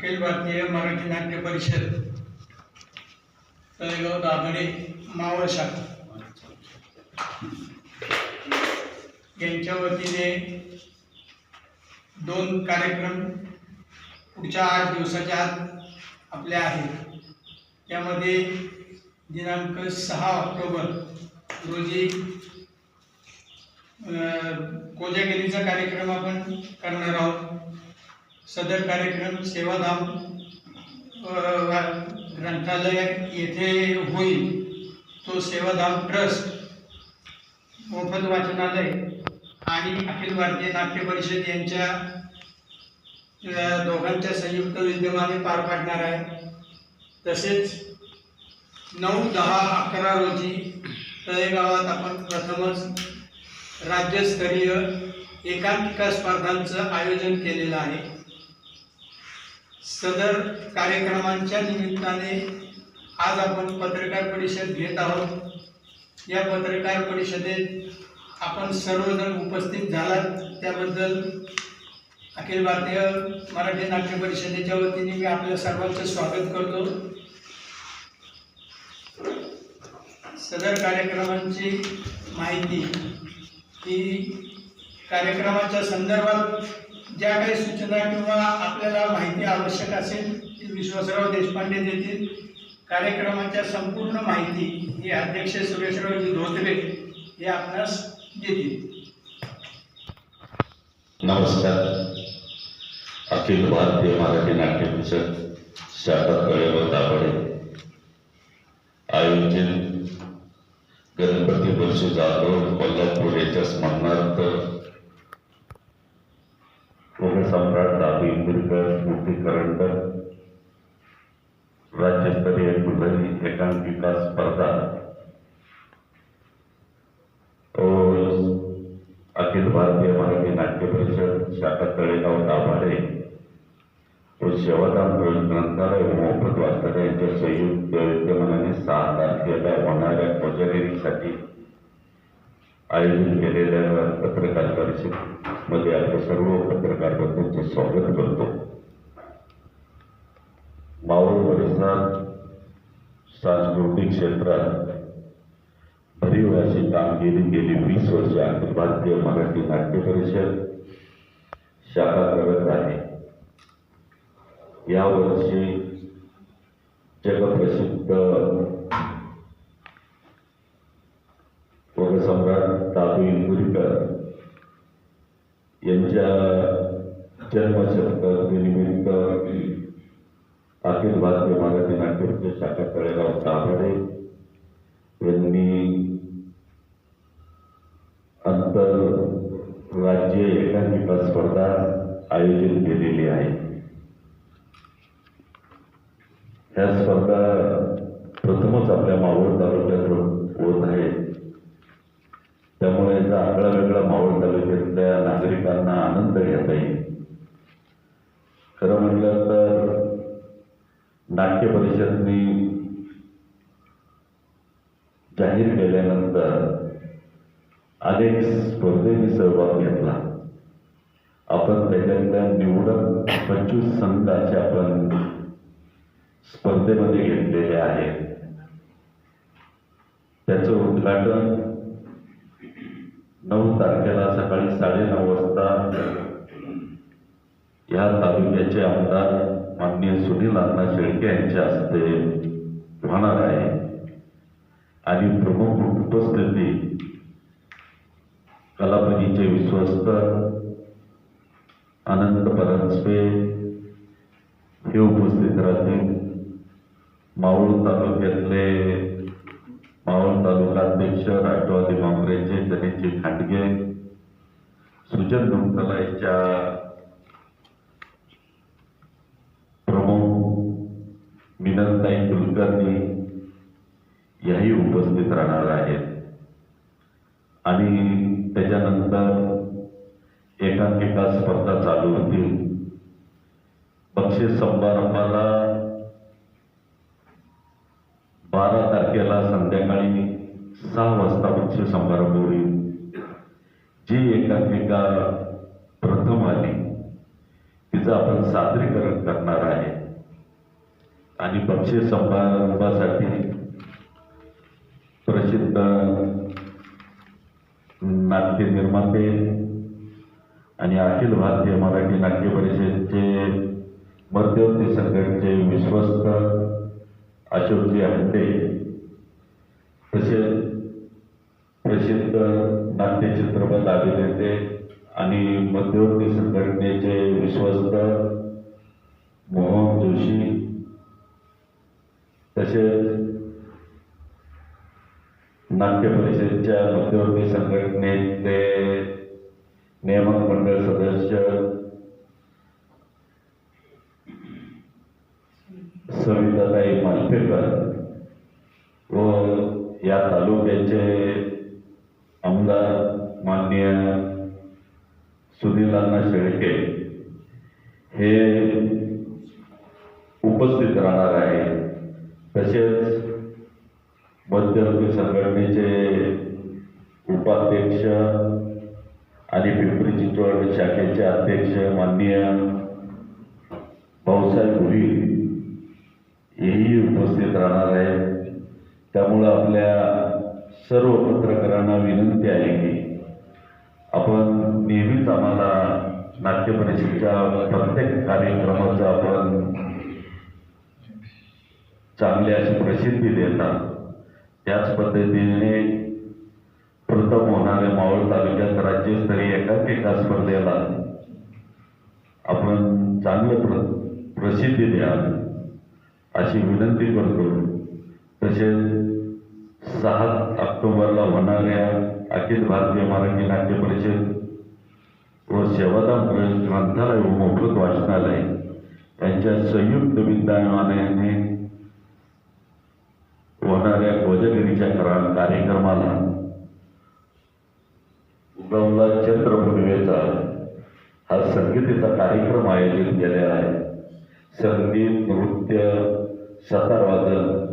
अखिल भारतीय मराठी नाट्य परिषद तळेगाव दाभडे मावळ शाखा. यांच्या वतीने दोन कार्यक्रम पुढच्या आठ दिवसाच्या आत आपल्या आहेत. त्यामध्ये दिनांक सहा ऑक्टोबर रोजी अं, कोजागिरीचा कार्यक्रम आपण करणार आहोत. सदर कार्यक्रम सेवाधाम वा- ग्रंथालय येथे होईल. तो सेवाधाम ट्रस्ट मोफत वाचनालय आणि अखिल भारतीय नाट्य परिषद यांच्या दोघांच्या संयुक्त विद्यमाने पार पाडणार आहे. तसेच नऊ दहा अकरा रोजी तळेगावात आपण प्रथमच राज्यस्तरीय एकांकिका स्पर्धांचं आयोजन केलेलं आहे. सदर कार्यक्रमांच्या निमित्ताने आज आपण पत्रकार परिषद घेत आहोत. या पत्रकार परिषदेत आपण सर्वजण उपस्थित झालात. त्याबद्दल अखिल भारतीय मराठी नाट्य परिषदेच्या वतीने मी आपल्या सर्वांचं स्वागत करतो. सदर कार्यक्रमांची माहिती ही कार्यक्रमाच्या संदर्भात ज्या काही सूचना किंवा आपल्याला माहिती आवश्यक असेल ती विश्वासराव देशपांडे देतील. कार्यक्रमाच्या संपूर्ण माहिती ही अध्यक्ष सुरेशरावजी धोत्रे हे आपणास देतील. नमस्कार. अखिल भारतीय मराठी नाट्य परिषद शाखा कळेवर दाभाडे. आयोजित गणपती वर्ष जाधव कोल्हापूर याच्या स्मरणार्थ उपसम्राट दादू इंदुरकर स्मृती करंडक राज्यस्तरीय दुलही एकांकिका स्पर्धा और अखिल भारतीय मराठी नाट्य परिषद, शाखा तळेगाव दाभाडे व सेवादान ग्रंथालय मोफत वाचनालय संयुक्त विद्यमानाने सहा तारखेला होणाऱ्या कोजागिरीसाठी आयोजित केलेल्या पत्रकार परिषदेमध्ये आपण सर्व पत्रकार बंधूंचे स्वागत करतो. मावळ परिसरात सांस्कृतिक क्षेत्रात भरीव अशी कामगिरी गेली वीस वर्ष अखिल भारतीय मराठी नाट्य परिषद शाखा करत आहे. यावर्षी जगप्रसिद्ध यांच्या जन्मशतकानिमित्त अखिल भारतीय मराठी नाट्य शाखा तळेगाव दाभाडे यांनी अंतर राज्य एकांकिका स्पर्धा आयोजित केलेली आहे. ह्या स्पर्धा प्रथमच आपल्या मावळ तालुक्यात होत आहे त्यामुळे याचा आगळा वेगळा मावळ नागरिकांना आनंद घेता येईल. खरं म्हटलं तर नाट्य परिषदनी जाहीर केल्यानंतर अनेक स्पर्धेने सहभाग घेतला. आपण त्याच्यातल्या निवडक पंचवीस संघ असे आपण स्पर्धेमध्ये घेतलेले आहेत. त्याचं उद्घाटन नऊ तारखेला सकाळी साडेनऊ वाजता या तालुक्याचे आमदार माननीय सुनील अण्णा शेळके यांच्या हस्ते होणार आहे. आणि प्रमुख उपस्थिती कलापतीचे विश्वस्त अनंत परांजपे हे उपस्थित राहतील. माऊळ तालुक्यातले मावळ तालुका अध्यक्ष राष्ट्रवादी काँग्रेसचे जनीची खांडगे सुजन गुंतलाईच्या प्रमुख मिनलताई कुलकर्णी याही उपस्थित राहणार आहेत. आणि त्याच्यानंतर एकांकिका स्पर्धा चालू होतील. बक्षीस समारंभाला बारा तारखेला संध्याकाळी सहा वाजता बक्षीस समारंभ होईल जी एकांकिका प्रथम आली तिचं आपण सादरीकरण करणार आहे. आणि बक्षीस समारंभासाठी प्रसिद्ध नाट्य निर्माते आणि अखिल भारतीय मराठी नाट्य परिषदेचे मध्यवर्ती संघटनेचे विश्वस्त अशोकजी हंडे तसेच प्रसिद्ध नाट्य चित्रपट अभिनेते आणि मध्यवर्ती संघटनेचे विश्वस्त मोहन जोशी तसेच नाट्य परिषदेच्या मध्यवर्ती संघटनेचे नियामक मंडळ सदस्य सविताताई व या तालुक्याचे आमदार माननीय सुनीलांना शेळके हे उपस्थित राहणार आहे. तसेच मध्यवर्ती संघटनेचे उपाध्यक्ष आणि पिंपरी चिंचवड शाखेचे अध्यक्ष माननीय भाऊसाहेब भुई हेही उपस्थित राहणार आहेत त्यामुळं आपल्या सर्व पत्रकारांना विनंती आहे की आपण नेहमीच आम्हाला नाट्य परिषदेच्या प्रत्येक कार्यक्रमाचं आपण चांगली अशी प्रसिद्धी देतात त्याच पद्धतीने प्रथम होणाऱ्या मावळ तालुक्यात राज्यस्तरीय एकांकिका स्पर्धेला आपण चांगलं प्र प्रसिद्धी द्या अशी विनंती करतो. तसेच सहा ऑक्टोबरला होणाऱ्या अखिल भारतीय मराठी नाट्य परिषद व सेवादान ग्रंथालय व मोफत वाचनालय यांच्या संयुक्त विद्यालयाने होणाऱ्या कोजगिरीच्या करा- कार्यक्रमाला उगवला चंद्रपूर्वेचा हा संगीतीचा कार्यक्रम आयोजित केलेला आहे. संगीत नृत्य सतार वादन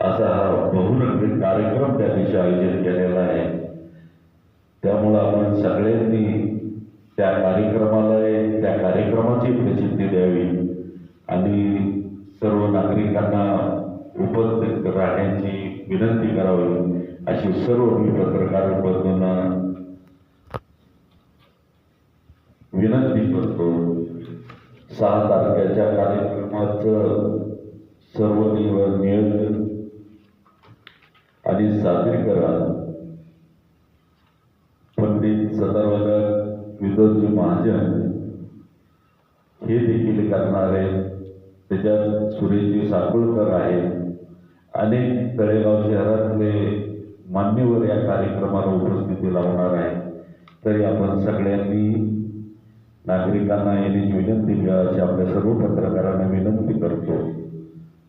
असा हा बहुरंगी कार्यक्रम त्या दिवशी आयोजित केलेला आहे. त्यामुळं आपण सगळ्यांनी त्या कार्यक्रमाला त्या कार्यक्रमाची प्रसिद्धी द्यावी. आणि सर्व नागरिकांना उपस्थित राहण्याची विनंती करावी. अशी सर्व मी पत्रकार बंधूंना विनंती करतो. सहा तारखेच्या कार्यक्रमाचं सर्व निव- आणि सादरीकरण पंडित सदावरक विदोजी महाजन हे देखील करणारे त्याच्यात सुरेशजी साकुळकर आहेत. अनेक तळेगाव शहरातले मान्यवर या कार्यक्रमाला उपस्थिती लावणार आहे तरी आपण सगळ्यांनी नागरिकांना यांनी विनंती द्या अशी आपल्या सर्व पत्रकारांना विनंती करतो.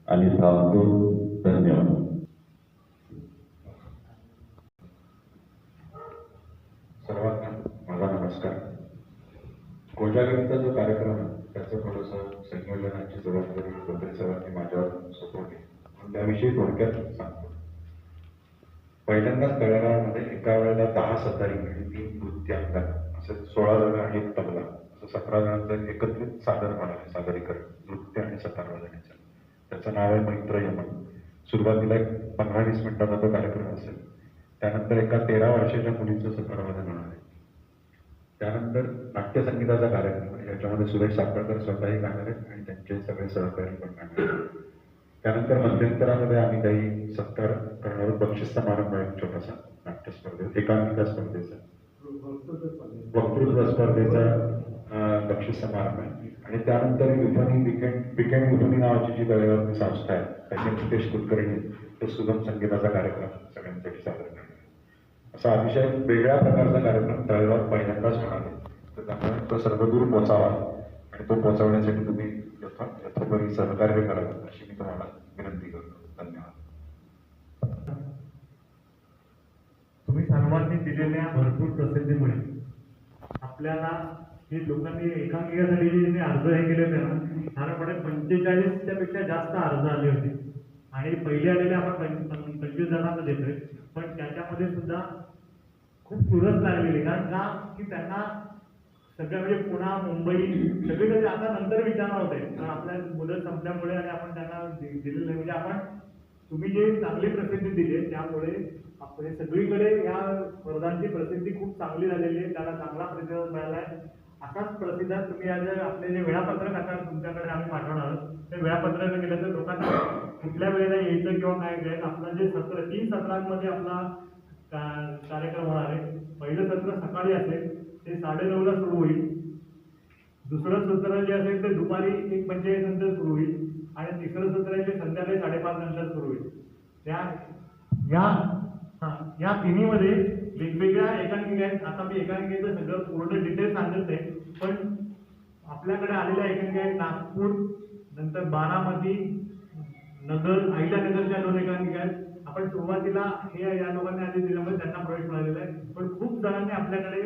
आणि थांबतो धन्यवाद सर्वांना माझा नमस्कार. कोजागरीचा जो कार्यक्रम आहे त्याचं थोडंसं संयोजनाची जबाबदारी वगैरे सर्वांनी माझ्यावर सोपवली त्याविषयी थोडक्यात सांगतो. पहिल्यांदाच तळेगावमध्ये एका वेळेला दहा सतारी म्हणजे तीन नृत्य अंगात असं सोळा जण आणि एक तबला. असं सतरा जणांचं एकत्रित सादर होणार आहे सादरीकरण नृत्य आणि सतार वाजवण्याचं त्याचं नाव आहे मैत्र यमन सुरुवातीला एक पंधरा वीस मिनिटाचा तो कार्यक्रम असेल. त्यानंतर एका तेरा वर्षाच्या मुलीचं सतार वादन होणार आहे. त्यानंतर नाट्यसंगीताचा कार्यक्रम आहे. याच्यामध्ये सुरेश सापळकर स्वतःही गाणार आहेत आणि त्यांचे सगळे सहकारी पण गाणार आहेत. त्यानंतर मध्यंतरामध्ये आम्ही काही सत्कार करणार. बक्षीस समारंभ आहे छोटासा. नाट्य स्पर्धेत एकांकिका स्पर्धेचा. वक्तृत्व स्पर्धेचा अं, बक्षीस समारंभ आहे. आणि त्यानंतर युथनी विकेंड विकेंड नावाची जी तळेगावची संस्था आहे त्याचे नितेश कुलकर्णी तो सुगम संगीताचा कार्यक्रम सगळ्यांसाठी सादर करणार असा अतिशय वेगळ्या प्रकारचा कार्यक्रम तळेगावात पहिल्यांदाच होणार आहे. तर त्यामुळे तो सर्वदूर पोचावा आणि तो पोचवण्यासाठी तुम्ही यथोपरी सहकार्य करावं अशी मी तुम्हाला विनंती करतो. धन्यवाद. तुम्ही सर्वांनी दिलेल्या भरपूर प्रसिद्धीमुळे आपल्याला हे लोकांनी एकांकिकासाठी जे अर्ज हे केले होते ना साधारणपणे पंचेचाळीसच्या पेक्षा जास्त अर्ज आले होते. आणि पहिले आलेले आपण पंचवीस जणांना देतोय. पण त्याच्यामध्ये सुद्धा खूप चुरस लागलेली. कारण का? की त्यांना सगळ्या म्हणजे पुणा मुंबई सगळीकडे आता नंतर विचारणार होते. कारण आपल्या मुदत संपल्यामुळे आणि आपण त्यांना दिलेलं म्हणजे आपण तुम्ही जे चांगली प्रसिद्धी दिली त्यामुळे आपण सगळीकडे या स्पर्धांची प्रसिद्धी खूप चांगली झालेली आहे. त्याला चांगला प्रतिसाद मिळाला आहे. असाच प्रतिसाद तुम्ही आज आपले जे वेळापत्रक आता तुमच्याकडे आम्ही पाठवणार आहोत. ते वेळापत्रक केलं तर लोकांना कुठल्या वेळेला यायचं किंवा काय काय आपलं जे सत्र तीन सत्रांमध्ये आपला का- कार्यक्रम होणार आहे. पहिलं सत्र सकाळी असेल ते साडेनऊला सुरू होईल. दुसरं सत्र जे असेल ते दुपारी एक पंचेचाळीस नंतर सुरू होईल. आणि तिसरं सत्र जे संध्याकाळी साडेपाच नंतर सुरू होईल. त्या या हा, या तिन्हीमध्ये वेगवेगळ्या एकांकिका आहेत. आता मी एकांकिकेचं सगळं पूर्ण डिटेल सांगत आहे. पण आपल्याकडे आलेल्या एकांकिका आहेत नागपूर नंतर बारामती नगर अहिल्यानगरच्या दोन एकांकिका आहेत आपण सुरुवातीला हे या लोकांनी आधी दिल्यामुळे त्यांना प्रवेश मिळालेला आहे. पण खूप जणांनी आपल्याकडे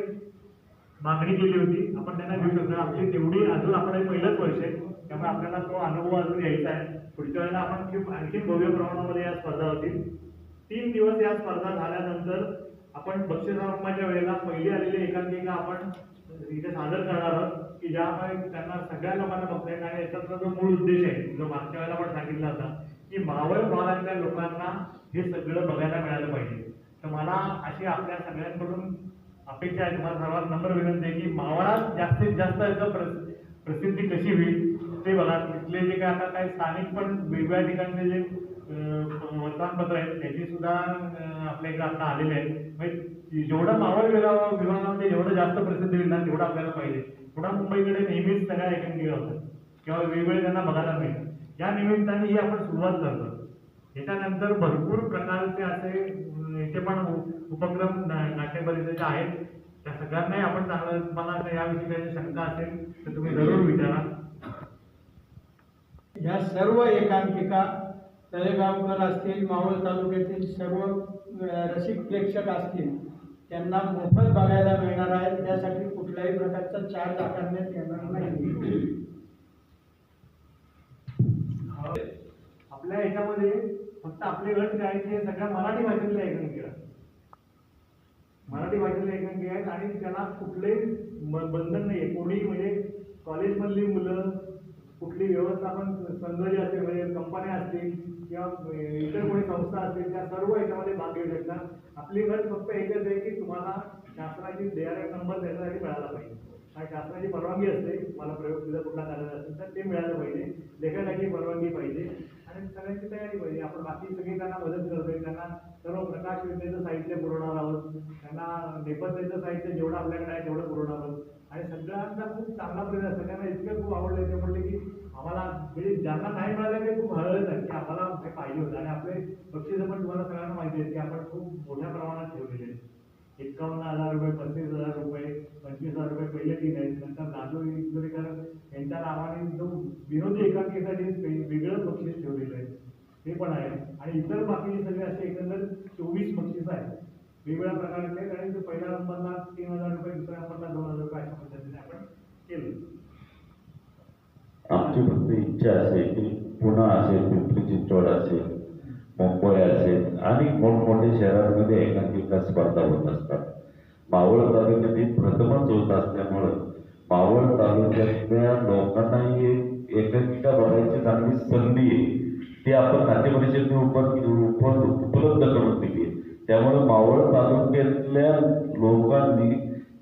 मागणी केली होती. आपण त्यांना देऊ शकतो. आपली तेवढी अजून आपण हे पहिलंच वर्ष आहे. त्यामुळे आपल्याला तो अनुभव अजून यायचा आहे. पुढच्या वेळेला आपण खूप आणखी भव्य प्रमाणामध्ये या स्पर्धा होतील. तीन दिवस या स्पर्धा झाल्यानंतर आपण बक्षीस वेळेला पहिली आलेली एकांकिका आपण इथे सादर करणार आहोत की ज्यामुळे त्यांना सगळ्या लोकांना बघता येईल आणि याच्यातला जो मूळ उद्देश आहे जो मागच्या वेळेला पण सांगितला होता की मावळ भागातल्या लोकांना हे सगळं बघायला मिळालं पाहिजे. तर मला अशी आपल्या सगळ्यांकडून अपेक्षा आहे तुम्हाला सर्वात नम्र विनंती आहे की मावळात जास्तीत जास्त याचं प्रसिद्धी कशी होईल ते बघा. तिथले जे काय आता काही स्थानिक पण वेगवेगळ्या ठिकाणचे जे मतदानपत्र वर्तमानपत्र आहेत त्याची सुद्धा आपल्या इकडे आता आलेले आहेत. म्हणजे जेवढं मावळ विभाग विभागामध्ये जेवढं जास्त प्रसिद्धी मिळणार ना तेवढं आपल्याला पाहिजे. पुन्हा मुंबईकडे नेहमीच सगळ्या एकांकिका होतात. किंवा वेगवेगळे त्यांना बघायला मिळतात. या निमित्ताने ही आपण सुरुवात करतो. याच्यानंतर भरपूर प्रकारचे असे याचे पण उपक्रम नाट्य परिषदेचे आहेत. त्या सगळ्यांनाही आपण चांगलं तुम्हाला याविषयी काही शंका असेल तर तुम्ही जरूर विचारा. या सर्व एकांकिका तळेगावकर असतील मावळ तालुक्यातील सर्व रसिक प्रेक्षक असतील त्यांना मोफत बघायला मिळणार आहे त्यासाठी कुठल्याही प्रकारचा चार्ज आकारण्यात येणार नाही. आपल्या याच्यामध्ये फक्त आपले गट काय सगळ्या मराठी भाषेतले एकांकी मराठी भाषेतले एकांकी आहेत आणि त्यांना कुठलेही बंधन नाही आहे कोणी म्हणजे कॉलेजमधली मुलं कुठली व्यवस्थापन संघ जे असतील म्हणजे कंपन्या असतील किंवा इतर कोणी संस्था असतील त्या सर्व याच्यामध्ये भाग घेऊ शकतात. आपली गट फक्त एकच आहे की तुम्हाला शासनाची डेअर नंबर त्याच्यासाठी मिळाला पाहिजे. आणि शासनाची परवानगी असते मला प्रयोग तुझा कुठला करायचा असेल तर ते मिळालं पाहिजे. लेखकाची परवानगी पाहिजे. आणि सगळ्यांची तयारी पाहिजे. आपण बाकी सगळी त्यांना मदत करतोय त्यांना सर्व प्रकाश विद्येचं साहित्य पुरवणार आहोत. त्यांना नेपथ्याचं साहित्य जेवढं आपल्याकडे आहे तेवढं पुरवणार आहोत. आणि सगळ्यांचा खूप चांगला प्रयत्न सगळ्यांना इतकं खूप आवडलं. ते म्हणले की आम्हाला म्हणजे ज्यांना नाही मिळालं ते खूप हळद आहे की आम्हाला हे पाहिजे होतं. आणि आपले बक्षीस पण तुम्हाला सगळ्यांना माहिती आहे की आपण खूप मोठ्या प्रमाणात ठेवलेले आहेत. एकावन्न हजार रुपये पस्तीस हजार रुपये पंचवीस हजार रुपये पहिले तीन आहेत. नंतर दादू इंदोरीकर यांच्या नावाने जो विनोदी एकांकीसाठी वेगळं बक्षीस ठेवलेलं आहे. पण आहे आणि इतर बाकीचे सगळे असे एकंदर चोवीस बक्षीस आहेत. वेगवेगळ्या प्रकारचे आहेत आणि पहिल्या नंबरला तीन हजार रुपये दुसऱ्या नंबरला दोन हजार रुपये अशा पद्धतीने आपण केलं. आमची फक्त इच्छा असेल की पुणा असेल पिंपरी चिंचवड असेल मुंबई असेल आणि मोठमोठ्या शहरांमध्ये एकांकिका स्पर्धा होत असतात. मावळ तालुक्यात ही प्रथमच होत असल्यामुळं मावळ तालुक्यातल्या लोकांनाही एकांकिका बघायची चांगली संधी आहे. ती आपण नाट्य परिषदेने उपलब्ध करून दिली. त्यामुळे मावळ तालुक्यातल्या लोकांनी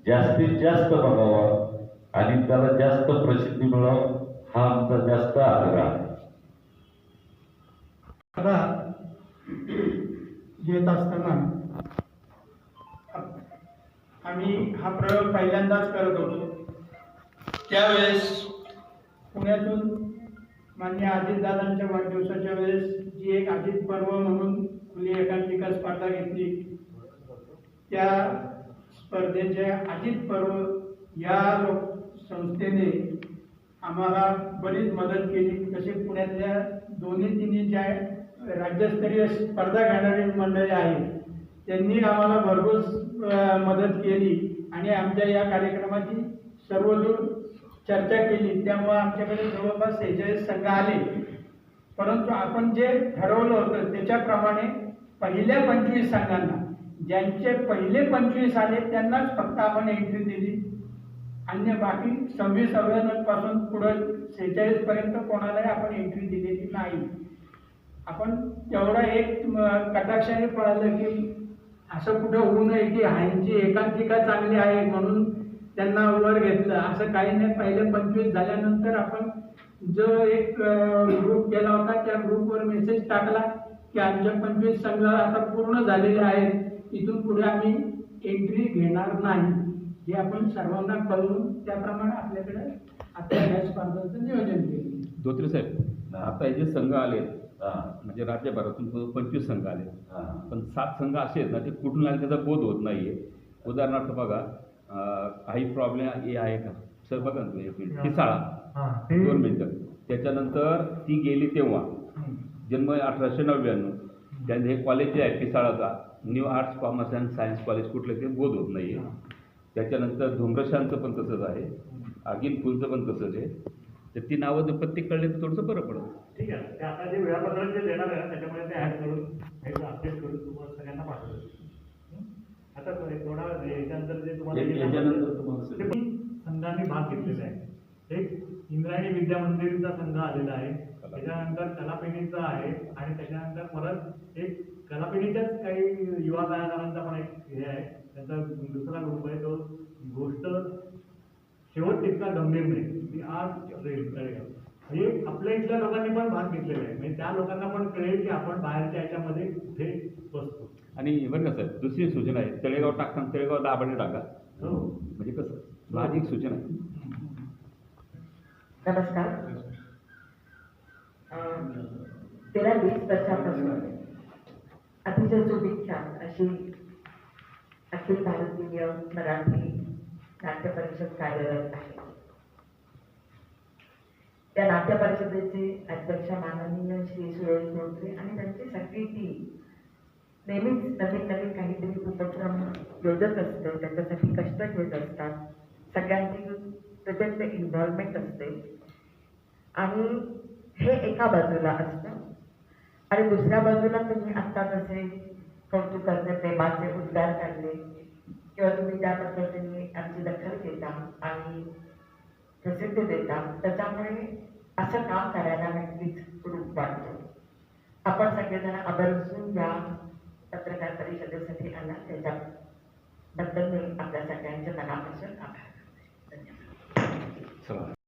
जास्तीत जास्त बघावा आणि त्याला जास्त प्रसिद्धी मिळावं हा आमचा जास्त आग्रह आहे. येत असताना आम्ही हा प्रयोग पहिल्यांदाच करत होतो. त्यावेळेस पुण्यातून मान्य अजितदादांच्या वाढदिवसाच्या वेळेस जी एक अजित पर्व म्हणून खुली एकांकिका स्पर्धा घेतली. त्या स्पर्धेच्या अजित पर्व या लोक संस्थेने आम्हाला बरीच मदत केली. तसे पुण्यातल्या दोन्ही तिन्ही ज्या राज्यस्तरीय स्पर्धा घेणारी मंडळी आहेत त्यांनी आम्हाला भरघोस मदत केली. आणि आमच्या या कार्यक्रमाची सर्वदूर चर्चा केली त्यामुळं आमच्याकडे जवळपास सेहेचाळीस संघ आले. परंतु आपण जे ठरवलं होतं त्याच्याप्रमाणे पहिल्या पंचवीस संघांना ज्यांचे पहिले पंचवीस आले त्यांनाच फक्त आपण एंट्री दिली. अन्य बाकी सव्वीसपासून पुढं सेहेचाळीसपर्यंत कोणालाही आपण एंट्री दिलेली नाही. आपण तेवढा एक कटाक्षाने पळालं की असं कुठं होऊ नये की ह्यांची एकांकिका चांगली आहे म्हणून त्यांना वर घेतलं. असं काही नाही. पहिले पंचवीस झाल्यानंतर आपण जो एक ग्रुप केला होता त्या ग्रुपवर मेसेज टाकला की आमच्या पंचवीस संघ आता पूर्ण झालेले आहेत. इथून पुढे आम्ही एंट्री घेणार नाही. हे आपण सर्वांना कळवून त्याप्रमाणे आपल्याकडे आपल्या या स्पर्धांचं नियोजन केलं. धोत्रे साहेब आता हे जे संघ आले म्हणजे राज्यभरातून पंचवीस संघ आले. पण सात संघ असे आहेत ना ते कुठून आले त्याचा बोध होत नाहीये. उदाहरणार्थ बघा काही प्रॉब्लेम हे आहे का? सर बघा ना एक मिनिट पिसाळा हा दोन मिनिटं. त्याच्यानंतर ती गेली तेव्हा. जन्म अठराशे नव्याण्णव. त्यांचं हे कॉलेज जे आहे पिसाळाचा new arts commerce and science college कुठलं ते बोध होत नाही आहे त्याच्यानंतर धुम्रशांचं पण तसंच आहे. आगीन फुलचं पण तसंच आहे. तर ती नावं जर प्रत्येक कळले तर थोडंसं बरं पडतं. ठीक आहे. आता जे वेळापत्रक जे देणार आहे ना त्याच्यामध्ये ते ऍड करून एकदा अपडेट करून तुम्हाला सगळ्यांना पाठवलं हं? आता थोडा याच्यानंतर जे तुम्हाला संघांनी भाग घेतलेला आहे. एक इंद्रायणी विद्या मंदिरचा संघ आलेला आहे. त्याच्यानंतर कलापेणीचा आहे आणि त्याच्यानंतर परत एक कलापेणीच्याच काही युवा कलाकारांचा पण एक हे आहे. त्यांचा दुसरा ग्रुप आहे तो गोष्ट शेवट तितका गंभीर नाही. ती आज म्हणजे आपल्या इथल्या लोकांनी पण भाग घेतलेला आहे. म्हणजे त्या लोकांना पण कळेल की आपण बाहेरच्या याच्यामध्ये कुठे बसतो. आणि बरं का साहेब दुसरी सूचना आहे तळेगाव टाकताना तळेगाव दाबाने टाका. हो. म्हणजे कसं माझी एक सूचना आहे. नमस्कार. गेल्या वीस वर्षापासून अतिशय सुविख्यात अशी अखिल भारतीय मराठी नाट्य परिषद कार्यरत आहे. त्या नाट्य परिषदेचे अध्यक्ष माननीय श्री सुरेश धोत्रे आणि त्यांची सगळी टीम नेहमीच नवीन नवीन काहीतरी उपक्रम योजत असते. त्याच्यासाठी कष्ट घेत असतात. सगळ्यांची प्रचंड इन्व्हॉल्वमेंट असते. आणि हे एका बाजूला असतं. आणि दुसऱ्या बाजूला तुम्ही आत्ता जसे कौतुकाचे प्रेमाचे उद्गार काढले किंवा तुम्ही त्या पद्धतीने आमची दखल घेता आणि प्रसिद्धी देता त्याच्यामुळे असं काम करायला नक्कीच रूप वाटतो. आपण सगळेजण आवर्जून या पत्रकार परिषदेसाठी आला. त्याच्याबद्दल मी आपल्या सगळ्यांचे मनापासून आभार धन्यवाद.